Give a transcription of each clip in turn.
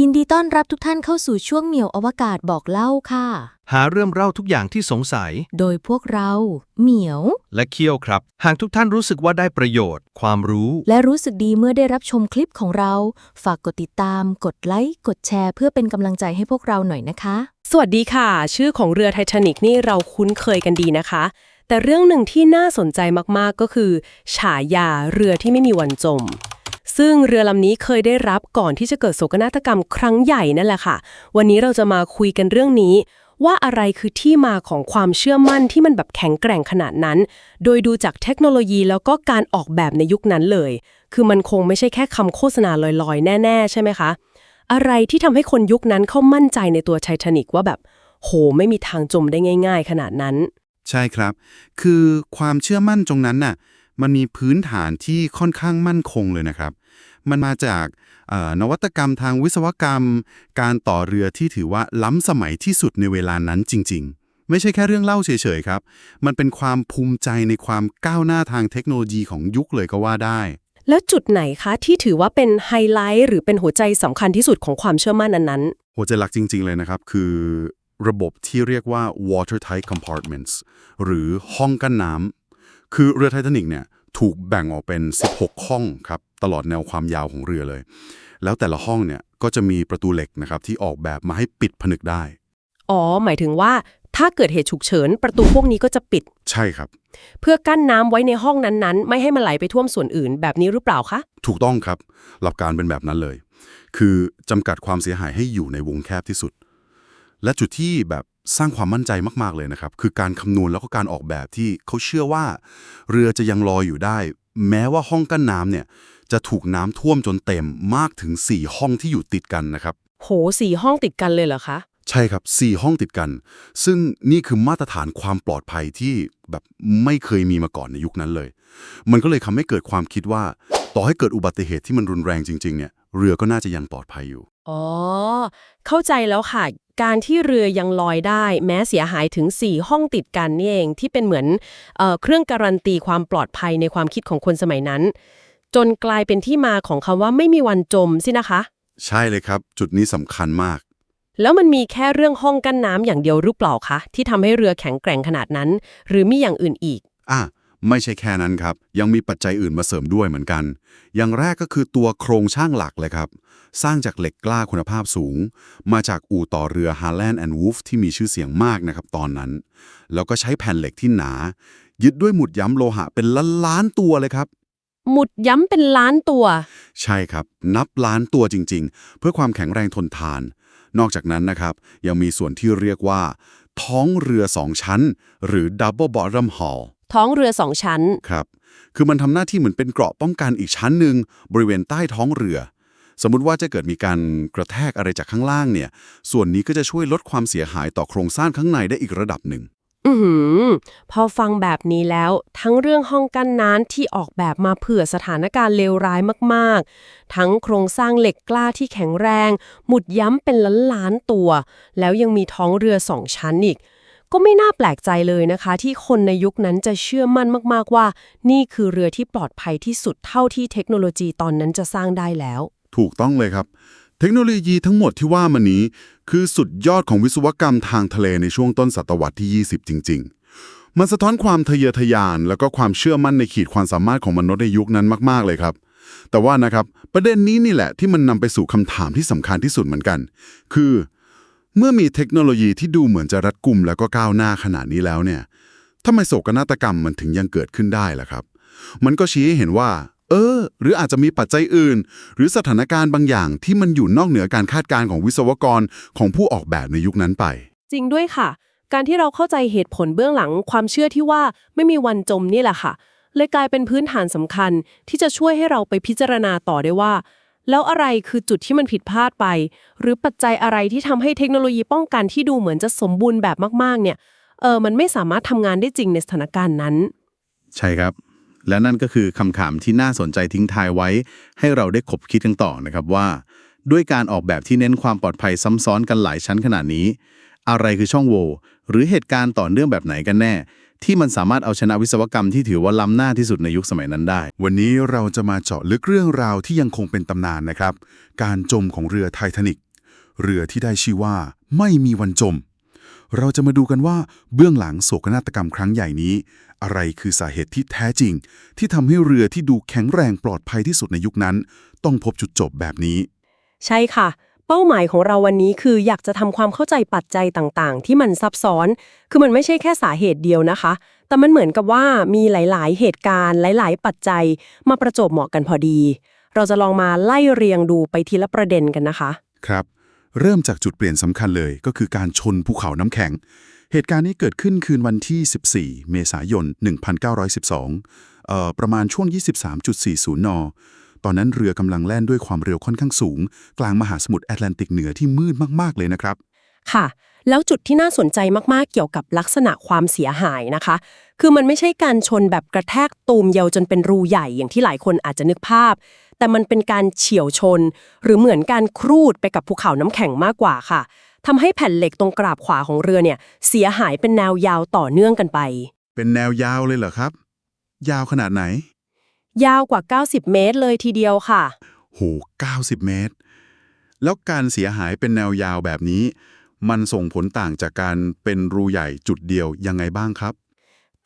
ยินดีต้อนรับทุกท่านเข้าสู่ช่วงเหมียวอวกาศบอกเล่าค่ะ หาเรื่องเล่าทุกอย่างที่สงสัย โดยพวกเราเหมียว และเคี่ยวครับ หากทุกท่านรู้สึกว่าได้ประโยชน์ ความรู้ และรู้สึกดีเมื่อได้รับชมคลิปของเรา ฝากกดติดตาม กดไลค์ กดแชร์ เพื่อเป็นกำลังใจให้พวกเราหน่อยนะคะ สวัสดีค่ะ ชื่อของเรือไททานิกนี่เราคุ้นเคยกันดีนะคะ แต่เรื่องหนึ่งที่น่าสนใจมากๆก็คือ ฉายาเรือที่ไม่มีวันจม ซึ่งเรือลำนี้เคยได้รับก่อนที่จะเกิดโศกนาฏกรรมครั้งใหญ่นั่นแหละค่ะ วันนี้เราจะมาคุยกันเรื่องนี้ ว่าอะไรคือที่มาของความเชื่อมั่นที่มันแบบแข็งแกร่งขนาดนั้น โดยดูจากเทคโนโลยีแล้วก็การออกแบบในยุคนั้นเลย คือมันคงไม่ใช่แค่คำโฆษณาลอยๆ แน่ ๆ ใช่ไหมคะ อะไรที่ทำให้คนยุคนั้นเข้ามั่นใจในตัวไททานิกว่าแบบ โห ไม่มีทางจมได้ง่าย ๆ ขนาดนั้น ใช่ครับ คือความเชื่อมั่นตรงนั้นน่ะ มันมีพื้นฐานที่ค่อนข้างมั่นคงเลยนะครับ มันมาจากเอ่อนวัตกรรมทางวิศวกรรม การต่อเรือที่ถือว่าล้ำสมัยที่สุดในเวลานั้นจริง ๆไม่ใช่แค่เรื่องเล่าเฉยๆครับ มันเป็นความภูมิใจในความก้าวหน้าทางเทคโนโลยีของยุคเลยก็ว่าได้ แล้วจุดไหนคะที่ถือว่าเป็นไฮไลท์ หรือเป็นหัวใจสำคัญที่สุดของความเชื่อมั่นอันนั้นหัวใจหลักจริง ๆ เลยนะครับ คือระบบที่เรียกว่า watertight compartments หรือห้องกั้นน้ำคือเรือไททานิกเนี่ย ถูกแบ่งออกเป็น 16 ห้องครับตลอดแนวความยาวของเรือเลย แล้วแต่ละห้องเนี่ยก็จะมีประตูเหล็กนะครับที่ออกแบบมาให้ปิดผนึกได้ อ๋อ หมายถึงว่าถ้าเกิดเหตุฉุกเฉิน ประตูพวกนี้ก็จะปิด ใช่ครับ เพื่อกั้นน้ำไว้ในห้องนั้นๆ ไม่ให้มันไหลไปท่วมส่วนอื่นแบบนี้หรือเปล่าคะ ถูกต้องครับ หลักการเป็นแบบนั้นเลย คือจำกัดความเสียหายให้อยู่ในวงแคบที่สุด และจุดที่แบบสร้างความมั่นใจมาก ๆ เลยนะครับ คือการคำนวณแล้วก็การออกแบบที่เขาเชื่อว่า เรือจะยังลอยอยู่ได้ แม้ว่าห้องกั้นน้ำเนี่ย จะถูกน้ำท่วมจนเต็มมากถึง 4 ห้องที่อยู่ติดกันนะครับ โหสี่ห้องติดกันเลยเหรอคะ ใช่ครับ 4 ห้องติดกัน ซึ่งนี่คือมาตรฐานความปลอดภัยที่แบบไม่เคยมีมาก่อนในยุคนั้นเลย มันก็เลยทำให้เกิดความคิดว่า ต่อให้เกิดอุบัติเหตุที่มันรุนแรงจริงๆเนี่ยเรือก็น่าจะยังปลอดภัยอยู่ อ๋อ เข้าใจแล้วค่ะ การที่เรือยังลอยได้ แม้เสียหายถึง 4 ห้องติดกันนี่เองที่เป็นเหมือนเออเครื่องการันตีความปลอดภัยในความคิดของคนสมัยนั้น จนกลายเป็นที่มาของคำว่าไม่มีวันจมสินะคะ ใช่เลยครับ จุดนี้สำคัญมาก แล้วมันมีแค่เรื่องห้องกั้นน้ำอย่างเดียวหรือเปล่าคะที่ทำให้เรือแข็งแกร่งขนาดนั้น หรือมีอย่างอื่นอีก อะ ไม่ใช่แค่นั้นครับ ยังมีปัจจัยอื่นมาเสริมด้วยเหมือนกัน อย่างแรกก็คือตัวโครงช่างหลักเลยครับ สร้างจากเหล็กกล้าคุณภาพสูง มาจากอู่ต่อเรือ Harland and Wolff ที่มีชื่อเสียงมากนะครับตอนนั้น แล้วก็ใช้แผ่นเหล็กที่หนา ยึดด้วยหมุดย้ำโลหะเป็นล้านล้านๆตัวเลยครับ หมุดย้ำเป็นล้านตัว ใช่ครับ นับล้านตัวจริง ๆ เพื่อความแข็งแรงทนทาน นอกจากนั้นนะครับ ยังมีส่วนที่เรียกว่า ท้องเรือสองชั้น หรือ double bottom hull ท้องเรือสองชั้น ครับ คือมันทำหน้าที่เหมือนเป็นเกราะป้องกันอีกชั้นหนึ่งบริเวณใต้ท้องเรือ สมมุติว่าจะเกิดมีการกระแทกอะไรจากข้างล่างเนี่ย ส่วนนี้ก็จะช่วยลดความเสียหายต่อโครงสร้างข้างในได้อีกระดับหนึ่ง อือหือ พอฟังแบบนี้แล้วทั้งเรื่องห้องกั้นน้ำที่ออกแบบมาเผื่อสถานการณ์เลวร้ายมากๆ ทั้งโครงสร้างเหล็กกล้าที่แข็งแรง หมุดย้ำเป็นล้านล้านๆตัว แล้วยังมีท้องเรือสองชั้นอีก ก็ไม่น่าแปลกใจเลยนะคะ ที่คนในยุคนั้นจะเชื่อมั่นมาก ๆ ว่า นี่คือเรือที่ปลอดภัยที่สุดเท่าที่เทคโนโลยีตอนนั้นจะสร้างได้แล้ว ถูกต้องเลยครับ เทคโนโลยีทั้งหมดที่ว่ามานี้ คือสุดยอดของวิศวกรรมทางทะเลในช่วงต้นศตวรรษที่ 20 จริง ๆ มันสะท้อนความทะเยอทะยาน แล้วก็ความเชื่อมั่นในขีดความสามารถของมนุษย์ในยุคนั้นมาก ๆ เลยครับแต่ว่านะครับประเด็นนี้นี่แหละที่มันนำไปสู่คำถามที่สำคัญที่สุดเหมือนกัน คือ เมื่อมีเทคโนโลยีที่ดูเหมือนจะรัดกุมแล้วก็ก้าวหน้าขนาดนี้แล้วเนี่ยทำไมโศกนาฏกรรมมันถึงยังเกิดขึ้นได้ล่ะครับ มันก็ชี้ให้เห็นว่า เออ หรืออาจจะมีปัจจัยอื่น หรือสถานการณ์บางอย่างที่มันอยู่นอกเหนือการคาดการณ์ของวิศวกรของผู้ออกแบบในยุคนั้นไป จริงด้วยค่ะ การที่เราเข้าใจเหตุผลเบื้องหลังความเชื่อที่ว่าไม่มีวันจมนี่แหละค่ะเลยกลายเป็นพื้นฐานสำคัญที่จะช่วยให้เราไปพิจารณาต่อได้ว่า แล้วอะไรคือจุดที่มันผิดพลาดไป หรือปัจจัยอะไรที่ทำให้เทคโนโลยีป้องกันที่ดูเหมือนจะสมบูรณ์แบบมากๆ เนี่ย เออมันไม่สามารถทำงานได้จริงในสถานการณ์นั้น ใช่ครับ และนั่นก็คือคำถามที่น่าสนใจทิ้งท้ายไว้ ให้เราได้คบคิดกันต่อนะครับว่า ด้วยการออกแบบที่เน้นความปลอดภัยซ้ำซ้อนกันหลายชั้นขนาดนี้ อะไรคือช่องโหว่หรือเหตุการณ์ต่อเนื่องแบบไหนกันแน่ ที่มันสามารถเอาชนะวิศวกรรมที่ถือว่าล้ำหน้าที่สุดในยุคสมัยนั้นได้ วันนี้เราจะมาเจาะลึกเรื่องราวที่ยังคงเป็นตำนานนะครับ การจมของเรือไททานิกเรือที่ได้ชื่อว่าไม่มีวันจม เราจะมาดูกันว่าเบื้องหลังโศกนาฏกรรมครั้งใหญ่นี้ อะไรคือสาเหตุที่แท้จริง ที่ทำให้เรือที่ดูแข็งแรงปลอดภัยที่สุดในยุคนั้น ต้องพบจุดจบแบบนี้ ใช่ค่ะ เป้าหมายของเราวันนี้คืออยากจะทำความเข้าใจปัจจัยต่างๆ ที่มันซับซ้อน คือมันไม่ใช่แค่สาเหตุเดียวนะคะ แต่มันเหมือนกับว่ามีหลายๆ เหตุการณ์หลาย ๆ ปัจจัยมาประจบเหมาะกันพอดี เราจะลองมาไล่เรียงดูไปทีละประเด็นกันนะคะ ครับ เริ่มจากจุดเปลี่ยนสำคัญเลยก็คือการชนภูเขาน้ำแข็ง เหตุการณ์นี้เกิดขึ้นคืนวันที่ 14 เมษายน 1912 เอ่อประมาณช่วง 23.40 น ตอนนั้นเรือกำลังแล่นด้วยความเร็วค่อนข้างสูง กลางมหาสมุทรแอตแลนติกเหนือที่มืดมากๆเลยนะครับ ค่ะ แล้วจุดที่น่าสนใจมากๆเกี่ยวกับลักษณะความเสียหายนะคะ คือมันไม่ใช่การชนแบบกระแทกตูมเยาวจนเป็นรูใหญ่อย่างที่หลายคนอาจจะนึกภาพ แต่มันเป็นการเฉียวชน หรือเหมือนการครูดไปกับภูเขาน้ำแข็งมากกว่าค่ะทำให้แผ่นเหล็กตรงกราบขวาของเรือเนี่ยเสียหายเป็นแนวยาวต่อเนื่องกันไป เป็นแนวยาวเลยเหรอครับ ยาวขนาดไหน ยาวกว่า 90 เมตรเลยทีเดียวค่ะ โห 90 เมตร แล้วการเสียหายเป็นแนวยาวแบบนี้ มันส่งผลต่างจากการเป็นรูใหญ่จุดเดียวยังไงบ้างครับ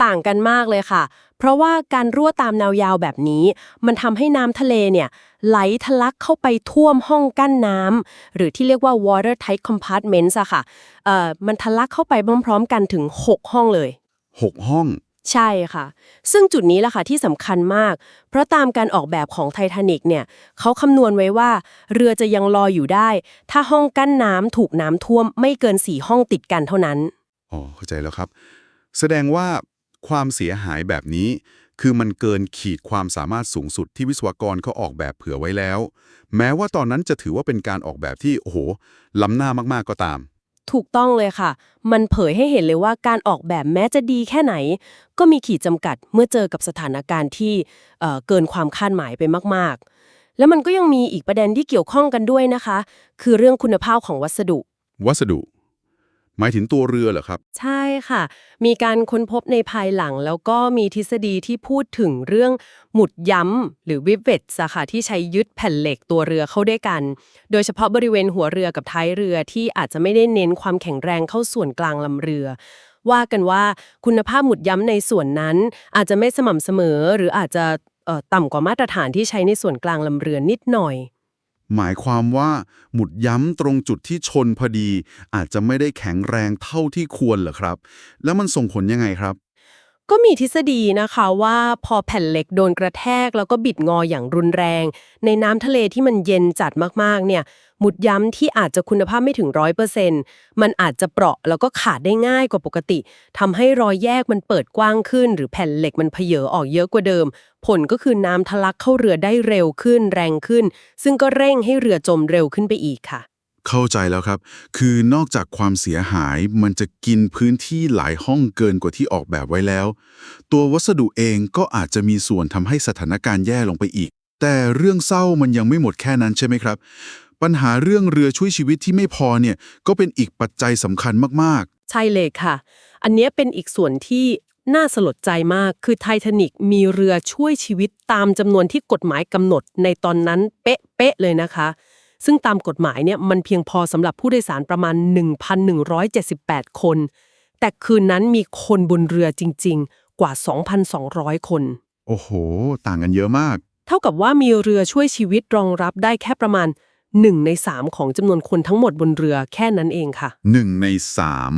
ต่างกันมากเลยค่ะ เพราะว่าการรั่วตามแนวยาวแบบนี้ มันทำให้น้ำทะเลเนี่ย ไหลทะลักเข้าไปท่วมห้องกั้นน้ำหรือที่เรียกว่า water tight compartments อะค่ะ เอ่อ มันทะลักเข้าไปพร้อมๆกันถึง 6 ห้องเลย 6 ห้อง ใช่ค่ะ ซึ่งจุดนี้แหละค่ะที่สำคัญมาก เพราะตามการออกแบบของไททานิกเนี่ยเขาคำนวณไว้ว่า เรือจะยังลอยอยู่ได้ ถ้าห้องกั้นน้ำถูกน้ำท่วมไม่เกิน4ห้องติดกันเท่านั้น อ๋อ เข้าใจแล้วครับ แสดงว่าความเสียหายแบบนี้ คือมันเกินขีดความสามารถสูงสุดที่วิศวกรเขาออกแบบเผื่อไว้แล้ว แม้ว่าตอนนั้นจะถือว่าเป็นการออกแบบที่โอ้โหล้ำหน้ามากๆก็ตาม ถูกต้องเลยค่ะ มันเผยให้เห็นเลยว่าการออกแบบแม้จะดีแค่ไหน ก็มีขีดจำกัดเมื่อเจอกับสถานการณ์ที่เเกินความคาดหมายไปมาก ๆ แล้วมันก็ยังมีอีกประเด็นที่เกี่ยวข้องกันด้วยนะคะ คือเรื่องคุณภาพของวัสดุ วัสดุ หมายถึงตัวเรือเหรอครับ ใช่ค่ะ มีการค้นพบในภายหลัง แล้วก็มีทฤษฎีที่พูดถึงเรื่องหมุดย้ำหรือวิเวตอะค่ะที่ใช้ยึดแผ่นเหล็กตัวเรือเข้าด้วยกัน โดยเฉพาะบริเวณหัวเรือกับท้ายเรือที่อาจจะไม่ได้เน้นความแข็งแรงเข้าส่วนกลางลำเรือ ว่ากันว่าคุณภาพหมุดย้ำในส่วนนั้น อาจจะไม่สม่ำเสมอหรืออาจจะต่ำกว่ามาตรฐานที่ใช้ในส่วนกลางลำเรือนิดหน่อย หมายความว่าหมุดย้ำตรงจุดที่ชนพอดี อาจจะไม่ได้แข็งแรงเท่าที่ควรเหรอครับ แล้วมันส่งผลยังไงครับ ก็มีทฤษฎีนะคะว่าพอแผ่นเหล็กโดนกระแทกแล้วก็บิดงออย่างรุนแรง ในน้ำทะเลที่มันเย็นจัดมากๆเนี่ยหมุดย้ำที่อาจจะคุณภาพไม่ถึงร้อยเปอร์เซ็นต์มันอาจจะเปราะแล้วก็ขาดได้ง่ายกว่าปกติทำให้รอยแยกมันเปิดกว้างขึ้น หรือแผ่นเหล็กมันเพเยอออกเยอะกว่าเดิม ผลก็คือน้ำทะลักเข้าเรือได้เร็วขึ้นแรงขึ้น ซึ่งก็เร่งให้เรือจมเร็วขึ้นไปอีกค่ะ เข้าใจแล้วครับ คือนอกจากความเสียหายมันจะกินพื้นที่หลายห้องเกินกว่าที่ออกแบบไว้แล้ว ตัววัสดุเองก็อาจจะมีส่วนทำให้สถานการณ์แย่ลงไปอีก แต่เรื่องเศร้ามันยังไม่หมดแค่นั้นใช่ไหมครับ ปัญหาเรื่องเรือช่วยชีวิตที่ไม่พอเนี่ยก็เป็นอีกปัจจัยสำคัญมากใช่เลยค่ะ อันเนี้ยเป็นอีกส่วนที่ น่าสลดใจมากคือไททานิกมีเรือช่วยชีวิตตามจำนวนที่กฎหมายกำหนดในตอนนั้นเป๊ะๆเลยนะคะ ซึ่งตามกฎหมายเนี่ยมันเพียงพอสำหรับผู้โดยสารประมาณ 1,178 คน แต่คืนนั้นมีคนบนเรือจริง ๆ กว่า 2,200 คนๆโอ้โห ต่างกันเยอะมาก เท่ากับว่ามีเรือช่วยชีวิตรองรับได้แค่ประมาณ 1ใน3ของจำนวนคนทั้งหมดบนเรือแค่นั้นเองค่ะ หนึ่งในสาม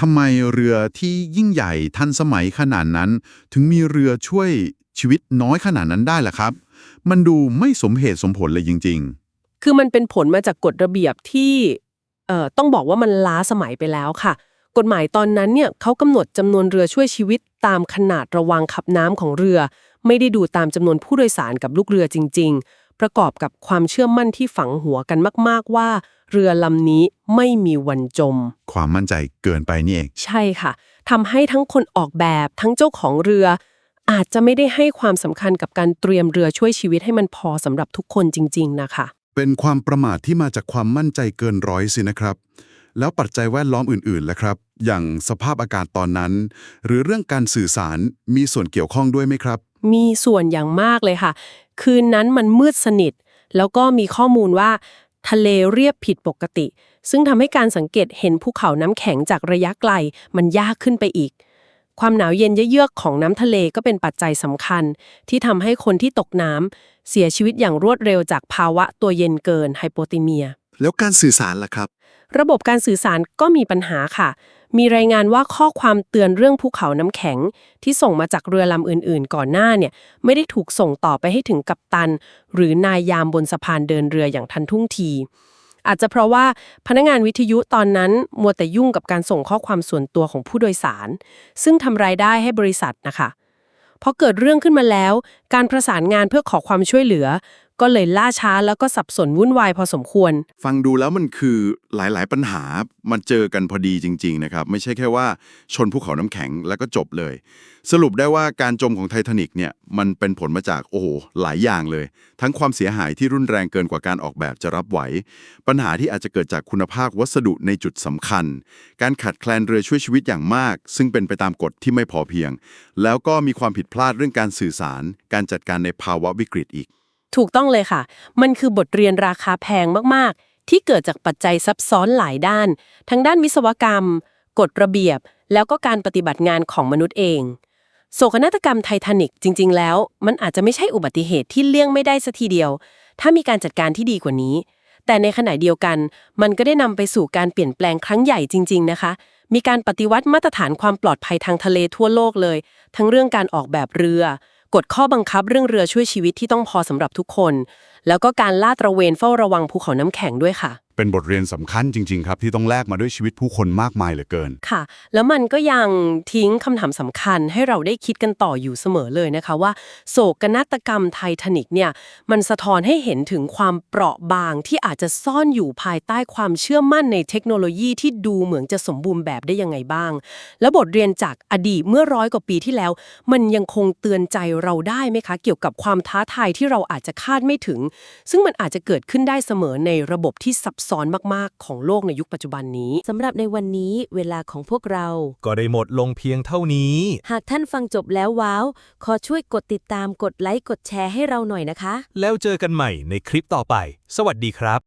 ทำไมเรือที่ยิ่งใหญ่ทันสมัยขนาดนั้น ถึงมีเรือช่วยชีวิตน้อยขนาดนั้นได้ล่ะครับ มันดูไม่สมเหตุสมผลเลยจริง คือมันเป็นผลมาจากกฎระเบียบที่เอ่อต้องบอกว่ามันล้าสมัยไปแล้วค่ะ กฎหมายตอนนั้นเนี่ยเขากำหนดจำนวนเรือช่วยชีวิตตามขนาดระวังขับน้ำของเรือ ไม่ได้ดูตามจำนวนผู้โดยสารกับลูกเรือจริง ๆ ประกอบกับความเชื่อมั่นที่ฝังหัวกันมาก ๆ ว่า เรือลำนี้ไม่มีวันจมๆความมั่นใจเกินไปนี่เอง ใช่ค่ะทำให้ทั้งคนออกแบบทั้งเจ้าของเรือ อาจจะไม่ได้ให้ความสำคัญกับการเตรียมเรือช่วยชีวิตให้มันพอสำหรับทุกคนจริง ๆ นะคะ เป็นความประมาทที่มาจากความมั่นใจเกินร้อยสินะครับ แล้วปัจจัยแวดล้อมอื่นๆล่ะครับ อย่างสภาพอากาศตอนนั้น หรือเรื่องการสื่อสารมีส่วนเกี่ยวข้องด้วยไหมครับ มีส่วนอย่างมากเลยค่ะ คืนนั้นมันมืดสนิท แล้วก็มีข้อมูลว่า ทะเลเรียบผิดปกติ ซึ่งทำให้การสังเกตเห็นภูเขาน้ำแข็งจากระยะไกล มันยากขึ้นไปอีก ความหนาวเย็นเยือกๆของน้ำทะเลก็เป็นปัจจัยสำคัญ ที่ทำให้คนที่ตกน้ำเสียชีวิตอย่างรวดเร็วจากภาวะตัวเย็นเกินไฮโปติเมีย แล้วการสื่อสารล่ะครับ ระบบการสื่อสารก็มีปัญหาค่ะ มีรายงานว่าข้อความเตือนเรื่องภูเขาน้ำแข็ง ที่ส่งมาจากเรือลำอื่นๆ ก่อนหน้าเนี่ยไม่ได้ถูกส่งต่อไปให้ถึงกัปตัน หรือนายยามบนสะพานเดินเรืออย่างทันท่วงที อาจจะเพราะว่าพนักงานวิทยุตอนนั้นมัวแต่ยุ่งกับการส่งข้อความส่วนตัวของผู้โดยสาร ซึ่งทำรายได้ให้บริษัทนะคะพอเกิดเรื่องขึ้นมาแล้ว การประสานงานเพื่อขอความช่วยเหลือ ก็เลยล่าช้าแล้วก็สับสนวุ่นวายพอสมควร ฟังดูแล้วมันคือหลาย ๆ ปัญหามันเจอกันพอดีจริง ๆ นะครับ ไม่ใช่แค่ว่าชนภูเขาน้ำแข็งแล้วก็จบเลย สรุปได้ว่าการจมของไททานิกเนี่ยมันเป็นผลมาจากโอ้โหหลายอย่างเลย ทั้งความเสียหายที่รุนแรงเกินกว่าการออกแบบจะรับไหว ปัญหาที่อาจจะเกิดจากคุณภาพวัสดุในจุดสำคัญ การขาดแคลนเรือช่วยชีวิตอย่างมาก ซึ่งเป็นไปตามกฎที่ไม่พอเพียง แล้วก็มีความผิดพลาดเรื่องการสื่อสาร การจัดการในภาวะวิกฤตอีก ถูกต้องเลยค่ะ มันคือบทเรียนราคาแพงมากๆ ที่เกิดจากปัจจัยซับซ้อนหลายด้าน ทั้งด้านวิศวกรรม กฎระเบียบ แล้วก็การปฏิบัติงานของมนุษย์เอง โศกนาฏกรรมไททานิกจริง ๆ แล้ว มันอาจจะไม่ใช่อุบัติเหตุที่เลี่ยงไม่ได้สัทีเดียว ถ้ามีการจัดการที่ดีกว่านี้ แต่ในขณะเดียวกัน มันก็ได้นำไปสู่การเปลี่ยนแปลงครั้งใหญ่จริง ๆ นะคะ มีการปฏิวัติมาตรฐานความปลอดภัยทางทะเลทั่วโลกเลย ทั้งเรื่องการออกแบบเรือ กฎข้อบังคับเรื่องเรือช่วยชีวิตที่ต้องพอสำหรับทุกคน แล้วก็การลาดตระเวนเฝ้าระวังภูเขาน้ำแข็งด้วยค่ะ เป็นบทเรียนสำคัญจริง ๆ ครับ ที่ต้องแลกมาด้วยชีวิตผู้คนมากมายเหลือเกิน ค่ะ แล้วมันก็ยังทิ้งคำถามสำคัญให้เราได้คิดกันต่ออยู่เสมอเลยนะคะว่า โศกนาฏกรรมไททานิกเนี่ยมันสะท้อนให้เห็นถึงความเปราะบางที่อาจจะซ่อนอยู่ภายใต้ความเชื่อมั่นในเทคโนโลยีที่ดูเหมือนจะสมบูรณ์แบบได้ยังไงบ้าง แล้วบทเรียนจากอดีตเมื่อร้อยกว่าปีที่แล้ว มันยังคงเตือนใจเราได้ไหมคะ เกี่ยวกับความท้าทายที่เราอาจจะคาดไม่ถึง ซึ่งมันอาจจะเกิดขึ้นได้เสมอในระบบที่ซับซซ้อนมากๆ ของโลกในยุคปัจจุบันนี้ สำหรับในวันนี้เวลาของพวกเรา ก็ได้หมดลงเพียงเท่านี้ หากท่านฟังจบแล้วว้าว ขอช่วยกดติดตามกดไลค์กดแชร์ให้เราหน่อยนะคะ แล้วเจอกันใหม่ในคลิปต่อไป สวัสดีครับ